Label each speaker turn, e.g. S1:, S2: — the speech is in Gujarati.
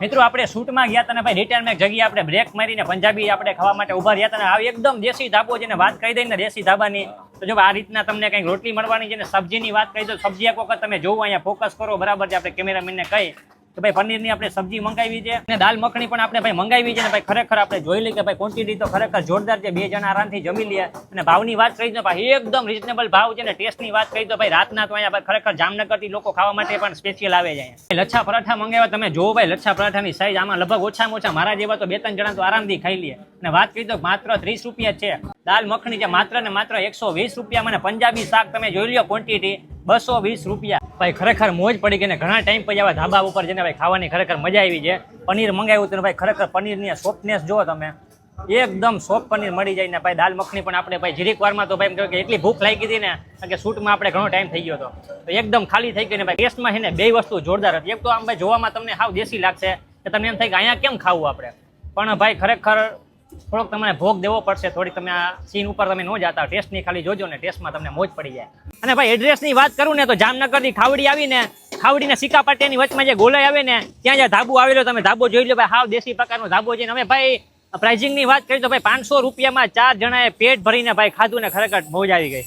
S1: મિત્રો, આપણે શૂટમાં ગયા હતા ભાઈ રિટર્નમાં જગ્યાએ આપણે બ્રેક મારીને પંજાબી આપણે ખાવા માટે ઊભા રહ્યા હતા આ એકદમ દેશી ધાબો છે ને વાત કહી દઈને દેશી ધાબાની. તો જો આ રીતના તમને કંઈક રોટલી મળવાની છે ને સબ્જીની વાત કહી દો, સબ્જી એક વખત તમે જોવો, અહીંયા ફોકસ કરો, બરાબર છે, આપણે કેમેરામેનને કહી. કે ભાઈ પનીરની આપણે સબ્જી મંગાવી છે અને દાલ મખણી પણ આપણે ભાઈ મંગાવી છે ભાઈ ખરેખર આપણે જોઈ લઈએ કે ભાઈ ક્વોન્ટિટી તો ખરેખર જોરદાર છે. બે જણા આરામથી જમી લે અને ભાવની વાત કરી દો ભાઈ એકદમ રિઝનેબલ ભાવ છે ને ટેસ્ટની વાત કરી દો ભાઈ રાતના તો અહીંયા ખરેખર જામનગરથી લોકો ખાવા માટે પણ સ્પેશિયલ આવે છે લચ્છા પરાઠા મંગાવ્યા, તમે જોવો ભાઈ લચ્છા પરાઠાની સાઈઝ આમાં લગભગ ઓછામાં ઓછા મારા જેવા તો બે ત્રણ જણા તો આરામથી ખાઈ લે. અને વાત કરી દો માત્ર ત્રીસ રૂપિયા છે. દાલ મખણી છે માત્ર ને માત્ર એકસો વીસ રૂપિયા મને પંજાબી શાક તમે જોઈ લો ક્વોન્ટિટી બસો વીસ રૂપિયા. ભાઈ, ખરેખર મોજ પડી ગઈ ને ઘણા ટાઈમ પછી આવા ધાબા ઉપર જઈને ભાઈ ખાવાની ખરેખર મજા આવી છે. પનીર મંગાવ્યું હતું ભાઈ, ખરેખર પનીરની સોફ્ટનેસ જુઓ તમે. એકદમ સોફ્ટ પનીર મળી જાય ને ભાઈ, દાલ મખની પણ આપણે ભાઈ, જીરીક વારમાં તો ભાઈ કે એટલી ભૂખ લાગી હતી ને કે શૂટમાં આપણે ઘણો ટાઈમ થઈ ગયો તો એકદમ ખાલી થઈ ગઈ ને ભાઈ ટેસ્ટમાં છે ને બે વસ્તુ જોરદાર હતી. એક તો આમ ભાઈ, જોવામાં તમને હાવ દેશી લાગશે કે તમને એમ થાય કે અહીંયા કેમ ખાવું આપણે? પણ ભાઈ, ખરેખર થોડોક તમને ભોગ દેવો પડશે, થોડીક તમે આ સીન ઉપર તમે ન જાતા ટેસ્ટની ખાલી જોજો ને ટેસ્ટમાં તમને મોજ પડી જાય. અને ભાઈ એડ્રેસની વાત કરું ને તો જામનગરની ખાવડી આવીને, ખાવડીને સિક્કા પાટિયાની વચમાં જે ગોલાઈ આવે ને, ત્યાં જ્યાં ધાબુ આવેલો, તમે ધાબો જોઈ લો ભાઈ, હાવ દેશી પ્રકારનો ધાબો છે. અમે ભાઈ પ્રાઇઝિંગની વાત કરી તો ભાઈ, પાંચસો રૂપિયામાં ચાર જણાએ પેટ ભરીને ભાઈ ખાધું ને ખરેખર મોજ આવી ગઈ.